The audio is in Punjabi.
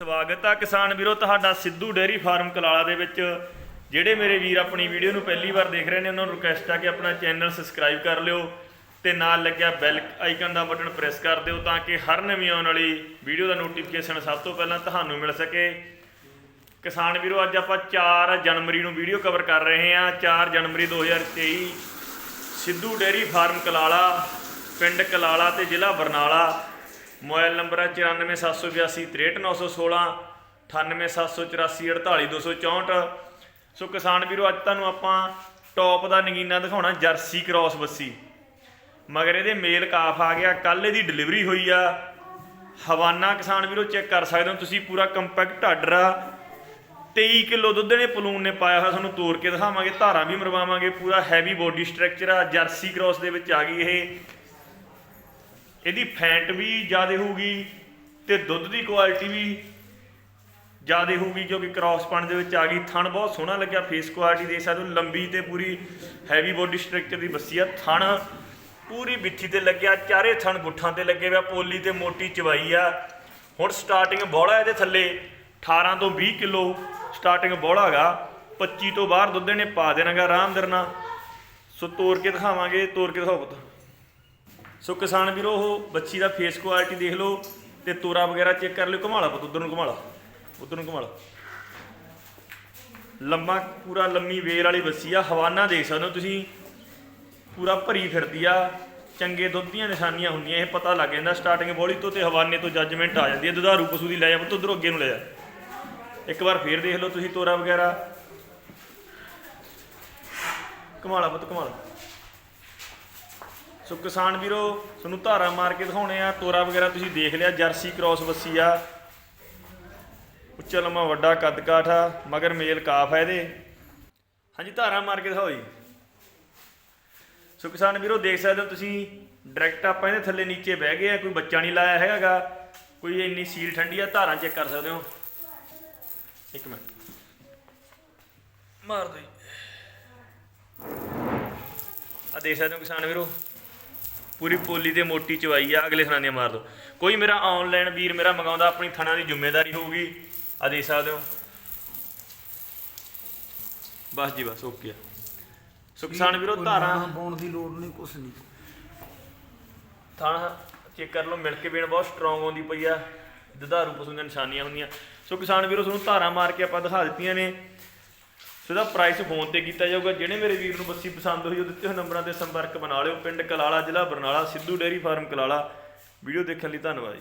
ਸਵਾਗਤ ਆ ਕਿਸਾਨ ਵੀਰੋ, ਤੁਹਾਡਾ ਸਿੱਧੂ ਡੇਅਰੀ ਫਾਰਮ ਕਲਾਲਾ ਦੇ ਵਿੱਚ। ਜਿਹੜੇ ਮੇਰੇ ਵੀਰ ਆਪਣੀ ਵੀਡੀਓ ਨੂੰ ਪਹਿਲੀ ਵਾਰ ਦੇਖ ਰਹੇ ਨੇ, ਉਹਨਾਂ ਨੂੰ ਰਿਕੁਐਸਟ ਆ ਕਿ ਆਪਣਾ ਚੈਨਲ ਸਬਸਕ੍ਰਾਈਬ ਕਰ ਲਿਓ ਤੇ ਨਾਲ ਲੱਗਿਆ ਬੈਲ ਆਈਕਨ ਦਾ ਬਟਨ ਪ੍ਰੈਸ ਕਰ ਦਿਓ ਤਾਂ ਕਿ ਹਰ ਨਵੀਂ ਆਉਣ ਵਾਲੀ ਵੀਡੀਓ ਦਾ ਨੋਟੀਫਿਕੇਸ਼ਨ ਸਭ ਤੋਂ ਪਹਿਲਾਂ ਤੁਹਾਨੂੰ ਮਿਲ ਸਕੇ। ਕਿਸਾਨ ਵੀਰੋ, ਅੱਜ ਆਪਾਂ 4 ਜਨਵਰੀ ਨੂੰ ਵੀਡੀਓ ਕਵਰ ਕਰ ਰਹੇ ਹਾਂ। 4 ਜਨਵਰੀ 2023 ਸਿੱਧੂ ਡੇਅਰੀ ਫਾਰਮ ਕਲਾਲਾ, ਪਿੰਡ ਕਲਾਲਾ ਤੇ ਜ਼ਿਲ੍ਹਾ ਬਰਨਾਲਾ। ਮੋਬਾਈਲ ਨੰਬਰ ਹੈ 9472863916 9874844264 ਸੋ ਕਿਸਾਨ ਵੀਰੋ, ਅੱਜ ਤੁਹਾਨੂੰ ਆਪਾਂ ਟੌਪ ਦਾ ਨਗੀਨਾ ਦਿਖਾਉਣਾ, ਜਰਸੀ ਕ੍ਰਾਸ ਬੱਸੀ। ਮਗਰ ਇਹਦੇ ਮੇਲ ਕਾਫ ਆ ਗਿਆ ਕੱਲ ਇਹਦੀ ਡਿਲੀਵਰੀ ਹੋਈ ਆ। ਹਵਾਨਾ ਕਿਸਾਨ ਵੀਰੋ ਚੈੱਕ ਕਰ ਸਕਦੇ ਹੋ ਤੁਸੀਂ, ਪੂਰਾ ਕੰਪੈਕਟ ਆਰਡਰ ਆ। 23 ਕਿਲੋ ਦੁੱਧ ਨੇ ਪਲੂਨ ਨੇ ਪਾਇਆ ਹੋਇਆ, ਤੁਹਾਨੂੰ ਤੋੜ ਕੇ ਦਿਖਾਵਾਂਗੇ, ਧਾਰਾਂ ਵੀ ਮਰਵਾਵਾਂਗੇ, ਪੂਰਾ ਹੈਵੀ ਬੋਡੀ ਸਟਰਕਚਰ ਆ, ਜਰਸੀ ਕ੍ਰਾਸ ਦੇ ਵਿੱਚ ਆ ਗਈ ਇਹ। ਇਹਦੀ ਫੈਟ ਵੀ ਜ਼ਿਆਦਾ ਹੋਊਗੀ ਤੇ ਦੁੱਧ ਦੀ ਕੁਆਲਿਟੀ ਵੀ ਜ਼ਿਆਦਾ ਹੋਊਗੀ ਕਿਉਂਕਿ ਕ੍ਰਾਸ ਪਣ ਦੇ ਵਿੱਚ ਆ ਗਈ। ਥਣ ਬਹੁਤ ਸੋਹਣਾ ਲੱਗਿਆ ਫੇਸ ਕੁਆਲਿਟੀ ਦੇ ਸਕਦੇ ਹੋ, ਲੰਬੀ ਤੇ ਪੂਰੀ ਹੈਵੀ ਬੋਡੀ ਸਟਰਕਚਰ ਦੀ ਬੱਸੀ ਆ। ਥਣ ਪੂਰੀ ਬਿੱਠੀ ਤੇ ਲੱਗਿਆ, ਚਾਰੇ ਥਣ ਗੁੱਠਾਂ ਤੇ ਲੱਗੇ ਹੋਇਆ ਪੋਲੀ ਤੇ ਮੋਟੀ ਚਵਾਈ ਆ। ਹੁਣ ਸਟਾਰਟਿੰਗ ਬੋਲਾ ਇਹਦੇ ਥੱਲੇ 18 ਤੋਂ 20 ਕਿਲੋ ਸਟਾਰਟਿੰਗ ਬੋਲਾ ਹੈਗਾ। 25 ਤੋਂ ਬਾਹਰ ਦੁੱਧ ਨੇ ਪਾ ਦੇਣਾਗਾ, ਆਰਾਮ ਦੇ ਨਾਲ। ਸੋ ਤੋੜ ਕੇ ਦਿਖਾਵਾਂਗੇ ਤੋੜ ਕੇ ਦਿਖਾਓ ਪੁੱਤ। ਸੋ ਕਿਸਾਨ ਵੀਰੋ, ਉਹ ਬੱਚੀ ਦਾ ਫੇਸ ਕੁਆਲਿਟੀ ਦੇਖ ਲਓ ਤੇ ਤੋਰਾ ਵਗੈਰਾ ਚੈੱਕ ਕਰ ਲਿਓ। ਘੁਮਾਲਾ ਪੁੱਤ, ਉਧਰ ਨੂੰ ਘੁਮਾਲਾ। ਉਧਰ ਨੂੰ ਘੁਮਾਲਾ। ਲੰਮਾ, ਪੂਰਾ ਲੰਮੀ ਵੇਲ ਵਾਲੀ ਬੱਸੀ ਆ। ਹਵਾਨਾ ਦੇਖ ਸਕਦੇ ਹੋ ਤੁਸੀਂ। ਪੂਰਾ ਭਰੀ ਫਿਰਦੀ ਆ। ਚੰਗੇ ਦੁੱਧ ਦੀਆਂ ਨਿਸ਼ਾਨੀਆਂ ਹੁੰਦੀਆਂ, ਇਹ ਪਤਾ ਲੱਗ ਜਾਂਦਾ। ਸਟਾਰਟਿੰਗ ਬੋਲੀ ਤੋਂ ਤੇ ਹਵਾਨੇ ਤੋਂ ਜੱਜਮੈਂਟ ਆ ਜਾਂਦੀ ਹੈ ਦੁਧਾਰੂ ਪਸ਼ੂ ਦੀ ਲੈ ਜਾ ਪੁੱਤ, ਉਧਰੋਂ ਅੱਗੇ ਨੂੰ ਲੈ ਜਾ। ਇੱਕ ਵਾਰ ਫੇਰ ਦੇਖ ਲਓ ਤੁਸੀਂ ਤੋਰਾ ਵਗੈਰਾ। ਘੁਮਾਲਾ ਪੁੱਤ, ਘੁਮਾਲਾ। ਸੋ ਕਿਸਾਨ ਵੀਰੋ ਤੁਹਾਨੂੰ ਧਾਰਾ ਮਾਰ ਕੇ ਦਿਖਾਉਣੇ ਆ ਤੋਰਾ ਵਗੈਰਾ ਤੁਸੀਂ ਦੇਖ ਲਿਆ ਜਰਸੀ ਕ੍ਰਾਸ ਬੱਸੀ ਆ। ਉੱਚਾ ਲੰਮਾ ਵੱਡਾ ਕੱਦ ਕਾਠ ਆ ਮਗਰ ਮੇਲ ਕਾਫ ਆ ਇਹਦੇ। ਹਾਂਜੀ ਧਾਰਾ ਮਾਰ ਕੇ ਦਿਖਾਓ ਜੀ। ਸੋ ਕਿਸਾਨ ਵੀਰੋ ਦੇਖ ਸਕਦੇ ਹੋ ਤੁਸੀਂ ਡਾਇਰੈਕਟ ਆਪਾਂ ਇਹਦੇ ਥੱਲੇ ਨੀਚੇ ਬਹਿ ਗਏ ਆ ਕੋਈ ਬੱਚਾ ਨਹੀਂ ਲਾਇਆ ਹੈਗਾਗਾ। ਕੋਈ ਇੰਨੀ ਸੀਲ ਠੰਡੀ ਆ ਧਾਰਾਂ ਚੈੱਕ ਕਰ ਸਕਦੇ ਹੋ। ਇੱਕ ਮਿੰਟ। ਮਾਰ ਦੋ ਜੀ। ਆ ਦੇਖ ਸਕਦੇ ਹੋ ਕਿਸਾਨ ਵੀਰੋ ਪੂਰੀ ਪੋਲੀ ਤੇ ਮੋਟੀ ਚਵਾਈ ਆ ਅਗਲੇ ਥਣਾ ਦੀਆਂ ਮਾਰ ਦੋ। ਕੋਈ ਮੇਰਾ ਆਨਲਾਈਨ ਵੀਰ ਮੇਰਾ ਮੰਗਾਉਂਦਾ ਆਪਣੀ ਥਣਾ ਦੀ ਜ਼ਿੰਮੇਵਾਰੀ ਹੋਊਗੀ। ਆ ਦੇਖ ਸਕਦੇ ਹੋ। ਬਸ ਜੀ ਬਸ ਓਕੇ ਆ। ਸੋ ਕਿਸਾਨ ਵੀਰੋ ਧਾਰਾਂ ਪਾਉਣ ਦੀ ਲੋੜ ਨਹੀਂ ਕੁਛ ਨਹੀਂ। ਥਾਣਾ ਚੈੱਕ ਕਰ ਲਓ ਮਿਲ ਕੇ ਬੇਣ ਬਹੁਤ ਸਟਰੋਂਗ ਆਉਂਦੀ ਪਈ ਆ। ਦੁਧਾਰੂ ਪਸ਼ੂ ਦੀਆਂ ਨਿਸ਼ਾਨੀਆਂ ਹੁੰਦੀਆਂ। ਸੋ ਕਿਸਾਨ ਵੀਰੋ ਤੁਹਾਨੂੰ ਧਾਰਾਂ ਮਾਰ ਕੇ ਆਪਾਂ ਦਿਖਾ ਦਿੱਤੀਆਂ ਨੇ। ਸੋ ਇਹਦਾ ਪ੍ਰਾਈਸ ਫੋਨ ਤੇ ਕੀਤਾ ਜਾਊਗਾ। ਜਿਹੜੇ ਮੇਰੇ ਵੀਰ ਨੂੰ ਬੱਸੀ ਪਸੰਦ ਹੋਈ ਉਹ ਦਿੱਤੇ ਹੋਏ ਨੰਬਰਾਂ ਤੇ ਸੰਪਰਕ ਬਣਾ ਲਿਓ। ਪਿੰਡ ਕਲਾਲਾ ਜ਼ਿਲ੍ਹਾ Barnala, Sidhu dairy farm Kalala. Video ਦੇਖਣ ਲਈ ਧੰਨਵਾਦ ਜੀ।